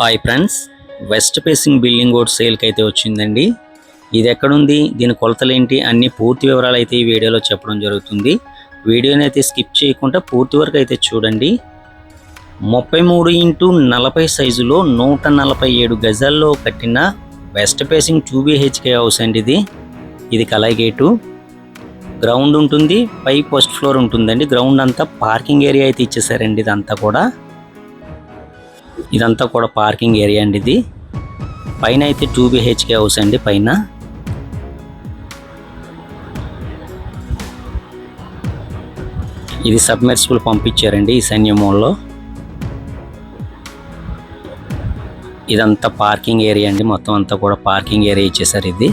Hi friends. West facing building ఒకటి సేల్కి అయితే వచ్చిందండి. ఇది ఎక్కడుంది? దీని కొలతలు ఏంటి అన్ని పూర్తి వివరాలు అయితే ఈ వీడియోలో చెప్పడం జరుగుతుంది. వీడియోని అయితే స్కిప్ చేయకుండా పూర్తి వరకు అయితే చూడండి. ముప్పై మూడు ఇంటూ నలభై సైజులో నూట నలభై ఏడు గజాల్లో కట్టిన west facing two BHK house అండి ఇది. ఇది కలాయి గేటు. గ్రౌండ్ ఉంటుంది. పై ఫస్ట్ ఫ్లోర్ ఉంటుందండి. గ్రౌండ్ అంతా పార్కింగ్ ఏరియా అయితే ఇచ్చేసారండి ఇదంతా కూడా. ఇదంతా కూడా పార్కింగ్ ఏరియా అండి ఇది. పైన అయితే టూ బిహెచ్కే హౌస్ అండి పైన. ఇది సబ్మెర్సిబుల్ పంపించారండి ఈ సైన్యమూల్లో ఇదంతా పార్కింగ్ ఏరియా అండి మొత్తం అంతా కూడా పార్కింగ్ ఏరియా ఇచ్చేసారు ఇది.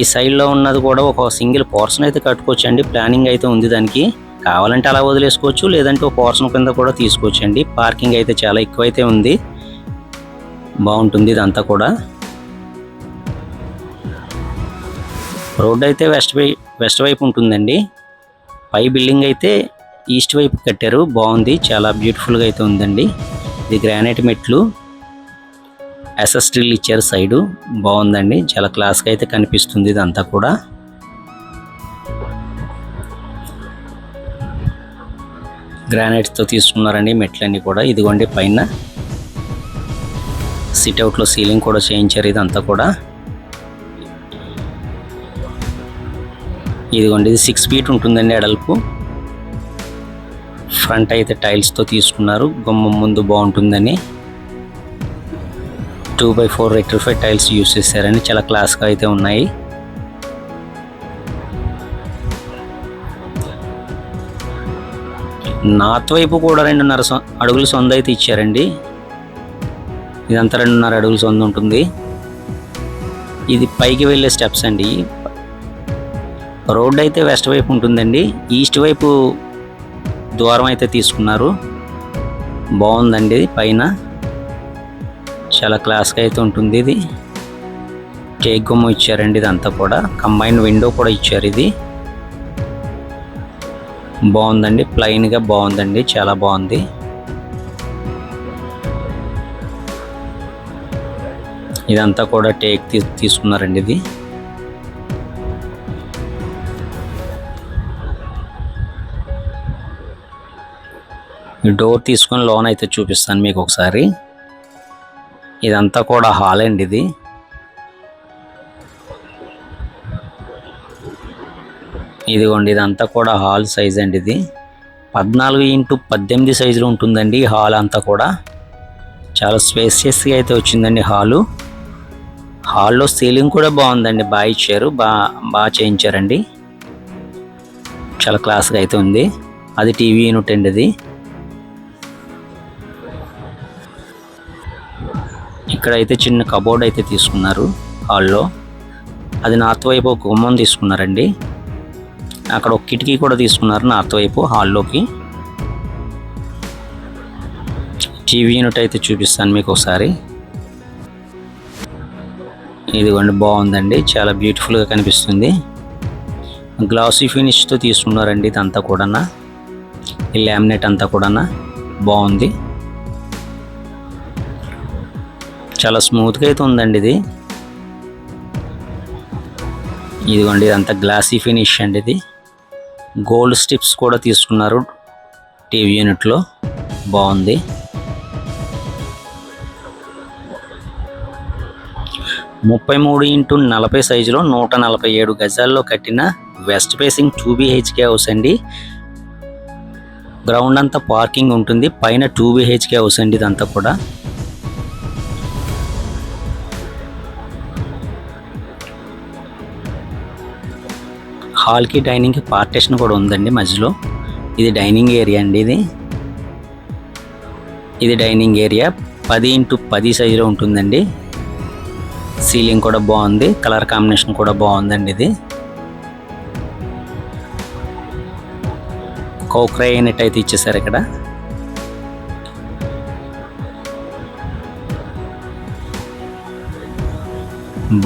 ఈ సైడ్లో ఉన్నది కూడా ఒక సింగిల్ పోర్షన్ అయితే కట్టుకోవచ్చు అండి ప్లానింగ్ అయితే ఉంది దానికి. కావాలంటే అలా వదిలేసుకోవచ్చు లేదంటే ఒక పోర్షన్ కింద కూడా తీసుకోవచ్చు అండి పార్కింగ్ అయితే చాలా ఎక్కువైతే ఉంది. బాగుంటుంది ఇదంతా కూడా. రోడ్ అయితే వెస్ట్ వై వెస్ట్ వైపు ఉంటుందండి. పై బిల్డింగ్ అయితే ఈస్ట్ వైపు కట్టారు. బాగుంది. చాలా బ్యూటిఫుల్గా అయితే ఉందండి. ఇది గ్రానైట్ మెట్లు. ఎస్ఎస్ డ్రిల్ ఇచ్చారు సైడు. బాగుందండి. చాలా క్లాస్గా అయితే కనిపిస్తుంది ఇదంతా కూడా. గ్రానైట్స్తో తీసుకున్నారండి మెట్లన్నీ కూడా. ఇదిగోండి పైన. సిట్అవుట్లో సీలింగ్ కూడా చేయించారు ఇదంతా కూడా. ఇదిగోండి ఇది సిక్స్ ఫీట్ ఉంటుందండి అడల్పు ఫ్రంట్ అయితే టైల్స్తో తీసుకున్నారు. గుమ్మం ముందు బాగుంటుందని. Two by four rectified tiles use చేశారని చాలా క్లాస్గా అయితే ఉన్నాయి. నార్త్ వైపు కూడా రెండున్నర సొ- అడుగులు సొంత అయితే ఇచ్చారండి. ఇదంతా రెండున్నర అడుగులు సొంత ఉంటుంది. ఇది పైకి వెళ్ళే స్టెప్స్ అండి. రోడ్ అయితే వెస్ట్ వైపు ఉంటుందండి. ఈస్ట్ వైపు ద్వారం అయితే తీసుకున్నారు. బాగుందండి ఇది పైన. చాలా క్లాస్గా అయితే ఉంటుంది ఇది. టేక్ గుమ్మ ఇచ్చారండి ఇదంతా కూడా. కంబైన్ విండో కూడా ఇచ్చారు ఇది. బాగుందండి ప్లెయిన్గా బాగుందండి చాలా బాగుంది. ఇదంతా కూడా టేక్ తీ తీసుకున్నారండి ఇది. డోర్ తీసుకొని లోన్ అయితే చూపిస్తాను మీకు ఒకసారి. ఇదంతా కూడా హాల్ అండి ఇది. ఇదిగోండి ఇదంతా కూడా హాల్ సైజ్ అండి ఇది. పద్నాలుగు ఇంటూ పద్దెనిమిది సైజులో ఉంటుందండి ఈ హాల్ అంతా కూడా. చాలా స్పేసియస్గా అయితే వచ్చిందండి హాలు. హాల్లో సీలింగ్ కూడా బాగుందండి బాగా ఇచ్చారు బాగా బాగా చేయించారండి. చాలా క్లాస్గా అయితే ఉంది. అది టీవీ యూనిట్ అండి అది ఇక్కడ అయితే చిన్న కబోర్డ్ అయితే తీసుకున్నారు హాల్లో. అది నార్త్ వైపు ఒక గుమ్మం తీసుకున్నారండి. అక్కడ ఒక కిటికీ కూడా తీసుకున్నారు నార్త్ వైపు హాల్లోకి. టీవీ యూనిట్ అయితే చూపిస్తాను మీకు ఒకసారి ఇదిగోండి బాగుందండి చాలా బ్యూటిఫుల్గా కనిపిస్తుంది. గ్లాసీ ఫినిష్తో తీసుకున్నారండి ఇదంతా కూడా ఈ ల్యామినేట్ అంతా కూడా బాగుంది. చాలా స్మూత్గా అయితే ఉందండి ఇది. ఇదిగోండి ఇదంతా గ్లాసీ ఫినిష్ అండి ఇది. గోల్డ్ స్టిప్స్ కూడా తీసుకున్నారు టీవీ యూనిట్లో. బాగుంది. ముప్పై మూడు ఇంటూ నలభై సైజులో నూట నలభై ఏడు గజాల్లో కట్టిన west facing two BHK house అండి. గ్రౌండ్ అంతా పార్కింగ్ ఉంటుంది. పైన టూ బిహెచ్కే హౌస్ అండి ఇదంతా కూడా. హాల్కి డైనింగ్కి పార్టీషన్ కూడా ఉందండి మధ్యలో. ఇది డైనింగ్ ఏరియా అండి ఇది. ఇది డైనింగ్ ఏరియా. పది ఇంటూ పది సైజులో ఉంటుందండి. సీలింగ్ కూడా బాగుంది. కలర్ కాంబినేషన్ కూడా బాగుందండి ఇది. కోక్రై యూనిట్ అయితే ఇచ్చేసారు ఇక్కడ.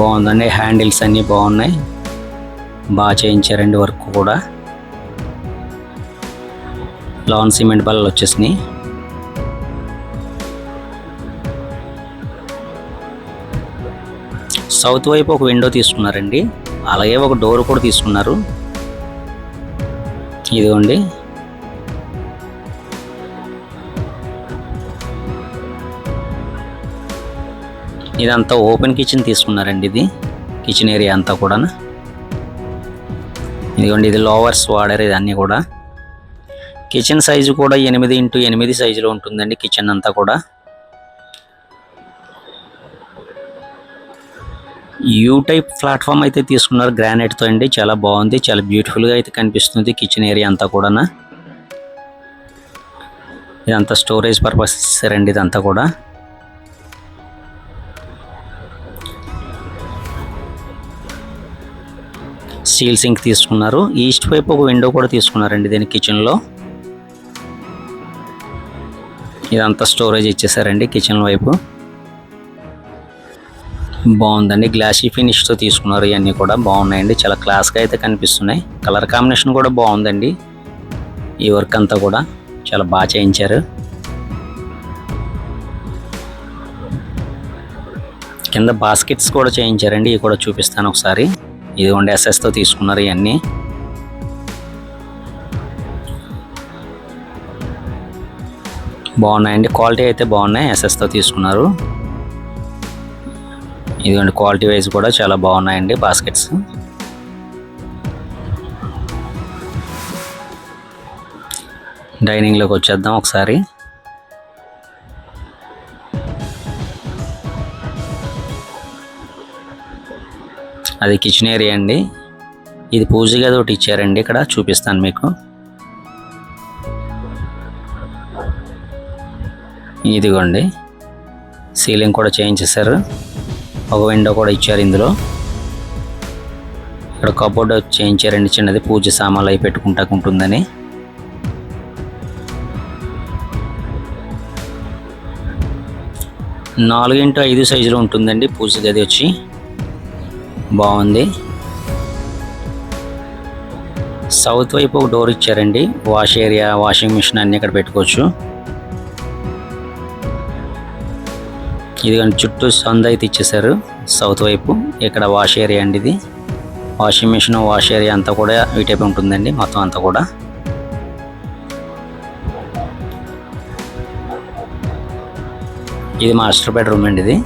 బాగుందండి. హ్యాండిల్స్ అన్నీ బాగున్నాయి. బాగా చేయించారండి వర్క్ కూడా. లాన్ సిమెంట్ బల్లలు వచ్చేసినాయి. సౌత్ వైపు ఒక విండో తీసుకున్నారండి. అలాగే ఒక డోర్ కూడా తీసుకున్నారు. ఇదిగోండి. ఇదంతా ఓపెన్ కిచెన్ తీసుకున్నారండి ఇది. కిచెన్ ఏరియా అంతా కూడా ఇదిగోండి ఇది లోవర్స్ వాడారు ఇది కూడా. కిచెన్ సైజు కూడా ఎనిమిది ఇంటూ ఎనిమిది సైజులో ఉంటుందండి కిచెన్ అంతా కూడా. యూ టైప్ ప్లాట్ఫామ్ అయితే తీసుకున్నారు గ్రానైట్తో అండి చాలా బాగుంది చాలా బ్యూటిఫుల్గా అయితే కనిపిస్తుంది కిచెన్ ఏరియా అంతా కూడా ఇదంతా స్టోరేజ్ పర్పస్ ఇస్తారండి ఇదంతా కూడా. స్టీల్ సింక్ తీసుకున్నారు. ఈస్ట్ వైపు ఒక విండో కూడా తీసుకున్నారండి దీని కిచెన్లో. ఇదంతా స్టోరేజ్ ఇచ్చేసారండి కిచెన్ వైపు. బాగుందండి. గ్లాసీ ఫినిష్తో తీసుకున్నారు ఇవన్నీ కూడా. బాగున్నాయండి. చాలా క్లాస్గా అయితే కనిపిస్తున్నాయి. కలర్ కాంబినేషన్ కూడా బాగుందండి. ఈ వర్క్ అంతా కూడా చాలా బాగా చేయించారు. కింద బాస్కెట్స్ కూడా చేయించారండి. ఇవి కూడా చూపిస్తాను ఒకసారి. ఇదిగోండి ఎస్ఎస్తో తీసుకున్నారు ఇవన్నీ. బాగున్నాయండి. క్వాలిటీ అయితే బాగున్నాయి. ఎస్ఎస్తో తీసుకున్నారు. ఇదిగోండి క్వాలిటీ వైజ్ కూడా చాలా బాగున్నాయండి బాస్కెట్స్. డైనింగ్లోకి వచ్చేద్దాం ఒకసారి. అది కిచెన్ ఏరియా అండి. ఇది పూజ గది ఒకటి ఇచ్చారండి ఇక్కడ చూపిస్తాను మీకు. ఇదిగోండి. సీలింగ్ కూడా చేయించేశారు. ఒక విండో కూడా ఇచ్చారు ఇందులో. ఇక్కడ కబోర్డ్ చేయించారండి చిన్నది పూజ సామాన్లు అవి పెట్టుకుంటాకు ఉంటుందని. నాలుగు ఇంటూ ఐదు సైజులో ఉంటుందండి పూజ గది వచ్చి. బాగుంది. సౌత్ వైపు ఒక డోర్ ఇచ్చారండి. వాష్ ఏరియా వాషింగ్ మిషన్ అన్నీ ఇక్కడ పెట్టుకోవచ్చు. ఇది చుట్టూ సంద అయితే ఇచ్చేసారు సౌత్ వైపు. ఇక్కడ వాష్ ఏరియా అండి ఇది. వాషింగ్ మిషన్ వాష్ ఏరియా అంతా కూడా ఈ టైప్ ఉంటుందండి మొత్తం అంతా కూడా. ఇది మాస్టర్ బెడ్రూమ్ అండి ఇది.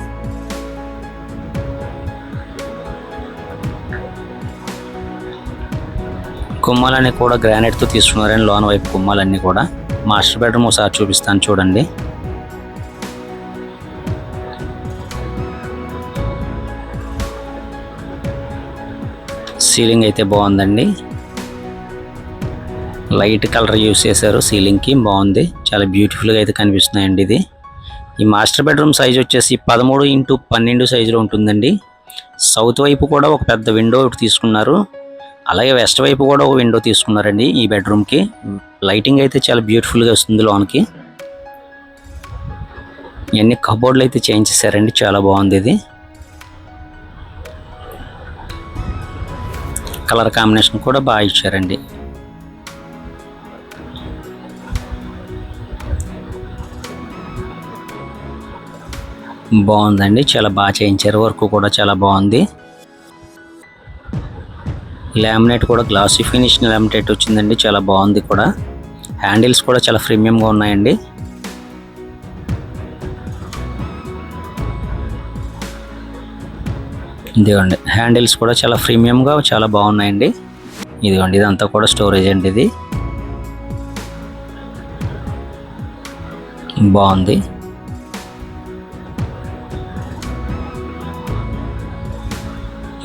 కుమ్మాలన్నీ కూడా గ్రానైట్తో తీసుకున్నారండి లోన్ వైపు కుమ్మాలన్నీ కూడా. మాస్టర్ బెడ్రూమ్ ఒకసారి చూపిస్తాను చూడండి. సీలింగ్ అయితే బాగుందండి. లైట్ కలర్ యూస్ చేశారు సీలింగ్కి బాగుంది. చాలా బ్యూటిఫుల్గా అయితే కనిపిస్తున్నాయండి ఇది. ఈ మాస్టర్ బెడ్రూమ్ సైజ్ వచ్చేసి పదమూడు ఇంటూ పన్నెండు సైజులో ఉంటుందండి. సౌత్ వైపు కూడా ఒక పెద్ద విండో ఒకటి తీసుకున్నారు. అలాగే వెస్ట్ వైపు కూడా ఒక విండో తీసుకున్నారండి ఈ బెడ్రూమ్కి లైటింగ్ అయితే చాలా బ్యూటిఫుల్గా వస్తుంది లోనికి. ఇవన్నీ కబోర్డ్లు అయితే చేంజ్ చేశారండి చాలా బాగుంది ఇది. కలర్ కాంబినేషన్ కూడా బాగా ఇచ్చారండి. బాగుందండి చాలా బాగా చేయించారు వర్క్ కూడా చాలా బాగుంది. లామినేట్ కూడా గ్లాసీ ఫినిష్ లామినేట్ వచ్చిందండి చాలా బాగుంది కూడా. హ్యాండిల్స్ కూడా చాలా ప్రీమియంగా ఉన్నాయండి. ఇదిగోండి హ్యాండిల్స్ కూడా చాలా ప్రీమియంగా చాలా బాగున్నాయండి. ఇదిగోండి ఇదంతా కూడా స్టోరేజ్ అండి ఇది. బాగుంది.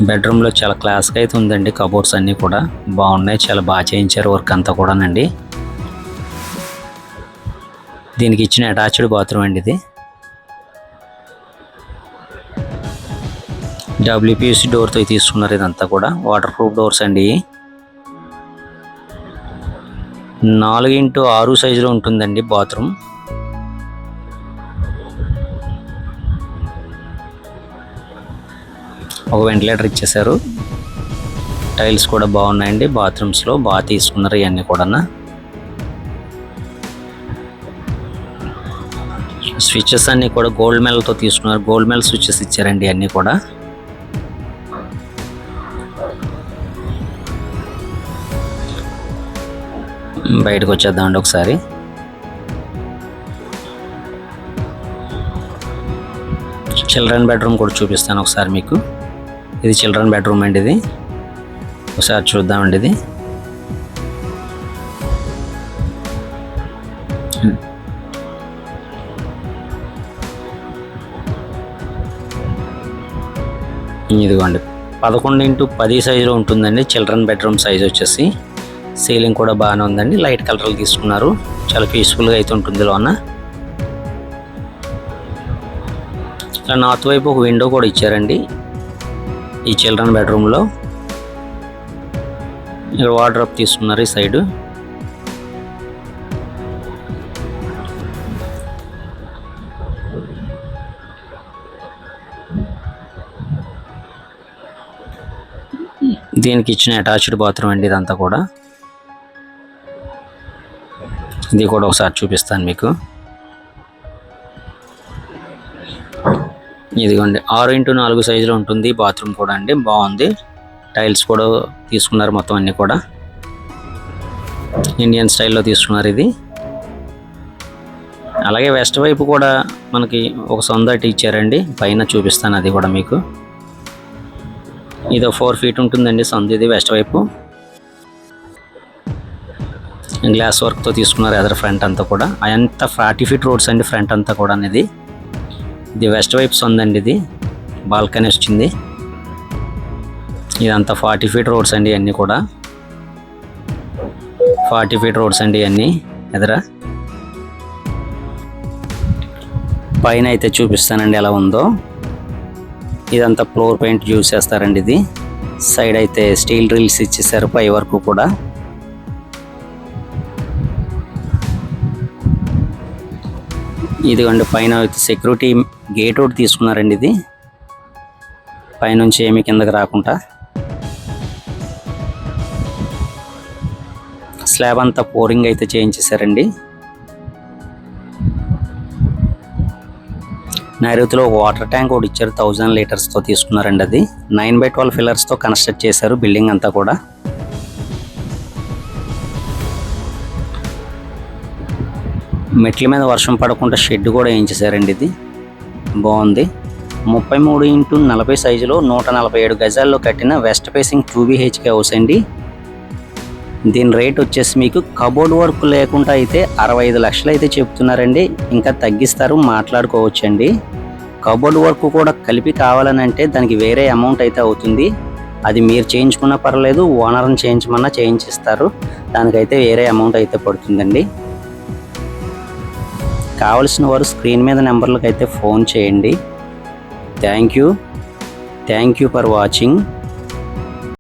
బెడ్రూమ్లో చాలా క్లాస్గా అయితే ఉందండి. కబోర్డ్స్ అన్నీ కూడా బాగున్నాయి. చాలా బాగా చేయించారు వర్క్ అంతా కూడానండి. దీనికి ఇచ్చిన అటాచ్డ్ బాత్రూమ్ అండి ఇది. డబ్ల్యూపిఎస్సి డోర్తో తీసుకున్నారు ఇదంతా కూడా. వాటర్ ప్రూఫ్ డోర్స్ అండి. నాలుగు ఇంటూ ఆరు సైజులో ఉంటుందండి బాత్రూమ్. ఒక వెంటిలేటర్ ఇచ్చేశారు. టైల్స్ కూడా బాగున్నాయండి. బాత్రూమ్స్లో బాగా తీసుకున్నారు ఇవన్నీ కూడా స్విచ్చెస్ అన్నీ కూడా గోల్డ్ మెల్తో తీసుకున్నారు. గోల్డ్ మెల్ స్విచ్చెస్ ఇచ్చారండి అన్నీ కూడా. బయటకు వచ్చేద్దామండి ఒకసారి. చిల్డ్రన్ బెడ్రూమ్ కూడా చూపిస్తాను ఒకసారి మీకు. ఇది చిల్డ్రన్ బెడ్రూమ్ అండి ఇది. ఒకసారి చూద్దామండి ఇది. ఇదిగోండి. పదకొండు ఇంటూ పది సైజులో ఉంటుందండి. చిల్డ్రన్ బెడ్రూమ్ సైజ్ వచ్చేసి. సీలింగ్ కూడా బాగానే ఉందండి. లైట్ కలర్లు తీసుకున్నారు. చాలా పీస్ఫుల్గా అయితే ఉంటుంది లోన. నార్త్ వైపు ఒక విండో కూడా ఇచ్చారండి. ఈ చిల్డ్రన్ బెడ్రూమ్లో ఇక్కడ వార్డ్రోబ్ తీసుకున్నారు ఈ సైడు. దీనికి ఇచ్చిన అటాచ్డ్ బాత్రూమ్ అండి ఇదంతా కూడా. ఇది కూడా ఒకసారి చూపిస్తాను మీకు. ఇదిగోండి ఆరు ఇంటూ నాలుగు సైజులో ఉంటుంది బాత్రూమ్ కూడా అండి బాగుంది. టైల్స్ కూడా తీసుకున్నారు మొత్తం అన్నీ కూడా. ఇండియన్ స్టైల్లో తీసుకున్నారు ఇది. అలాగే వెస్ట్ వైపు కూడా మనకి ఒక సొందటి ఇచ్చారండి పైన చూపిస్తాను అది కూడా మీకు. ఇది ఫోర్ ఫీట్ ఉంటుందండి సొంత ఇది వెస్ట్ వైపు. గ్లాస్ వర్క్తో తీసుకున్నారు ఎదర ఫ్రంట్ అంతా కూడా. అంతా ఫార్టీ ఫీట్ రోడ్స్ అండి ఫ్రంట్ అంతా కూడా అనేది. ఇది వెస్ట్ వైప్స్ ఉందండి ఇది. బాల్కనీ వచ్చింది. ఇదంతా ఫార్టీ ఫీట్ రోడ్స్ అండి ఇవన్నీ కూడా. ఫార్టీ ఫీట్ రోడ్స్ అండి ఇవన్నీ ఎదరా. పైన అయితే చూపిస్తానండి ఎలా ఉందో. ఇదంతా ఫ్లోర్ పెయింట్ యూజ్ చేస్తారండి ఇది. సైడ్ అయితే స్టీల్ రీల్స్ ఇచ్చేసారు పై వరకు కూడా. ఇదిగోండి పైన సెక్యూరిటీ గేట్ ఒకటి తీసుకున్నారండి ఇది. పైనుంచి ఏమి కిందకి రాకుండా. స్లాబ్ అంతా పోరింగ్ అయితే చేయించేశారండి. నైరుతిలో వాటర్ ట్యాంక్ ఒకటి ఇచ్చారు థౌజండ్ లీటర్స్తో తీసుకున్నారండి అది. నైన్ బై ట్వెల్వ్ ఫిల్లర్స్తో కన్స్ట్రక్ట్ చేశారు బిల్డింగ్ అంతా కూడా. మెట్ల మీద వర్షం పడకుండా షెడ్ కూడా వేయించేశారండి ఇది. బాగుంది. ముప్పై మూడు ఇంటూ నలభై సైజులో నూట నలభై ఏడు గజాల్లో కట్టిన west facing two BHK house అండి. దీని రేట్ వచ్చేసి మీకు కబోర్డ్ వర్క్ లేకుండా అయితే అరవై ఐదు లక్షలు అయితే చెప్తున్నారండి. ఇంకా తగ్గిస్తారు మాట్లాడుకోవచ్చండి. కబోర్డ్ వర్క్ కూడా కలిపి కావాలని అంటే దానికి వేరే అమౌంట్ అయితే అవుతుంది. అది మీరు చేయించుకున్నా పర్లేదు ఓనర్ని చేయించమన్నా చేయించిస్తారు. దానికైతే వేరే అమౌంట్ అయితే పడుతుందండి. కావలసిన వారు స్క్రీన్ మీద నెంబర్లకు అయితే ఫోన్ చేయండి. Thank you. Thank you for watching.